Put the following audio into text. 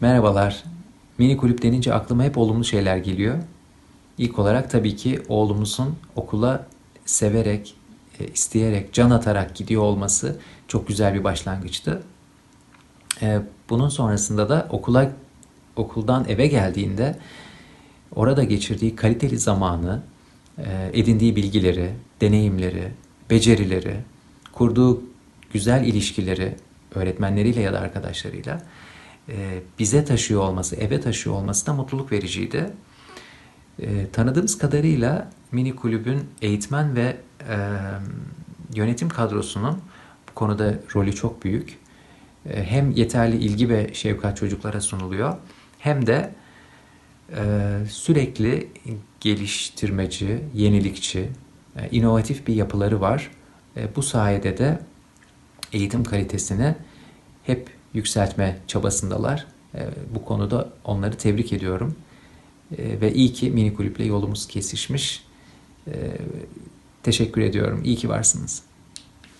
Merhabalar. Mini kulüp denince aklıma hep olumlu şeyler geliyor. İlk olarak tabii ki oğlumuzun okula severek, e, isteyerek, can atarak gidiyor olması çok güzel bir başlangıçtı. E, Bunun sonrasında da okula okuldan eve geldiğinde orada geçirdiği kaliteli zamanı, e, edindiği bilgileri, deneyimleri, becerileri, kurduğu güzel ilişkileri öğretmenleriyle ya da arkadaşlarıyla e, bize taşıyor olması, eve taşıyor olması da mutluluk vericiydi. E, tanıdığımız kadarıyla mini kulübün eğitmen ve e, yönetim kadrosunun bu konuda rolü çok büyük. Hem yeterli ilgi ve şefkat çocuklara sunuluyor hem de sürekli geliştirmeci, yenilikçi, e, inovatif bir yapıları var. Bu sayede de eğitim kalitesini hep yükseltme çabasındalar. E, bu konuda onları tebrik ediyorum. E, ve iyi ki mini kulüple yolumuz kesişmiş. E, teşekkür ediyorum. İyi ki varsınız.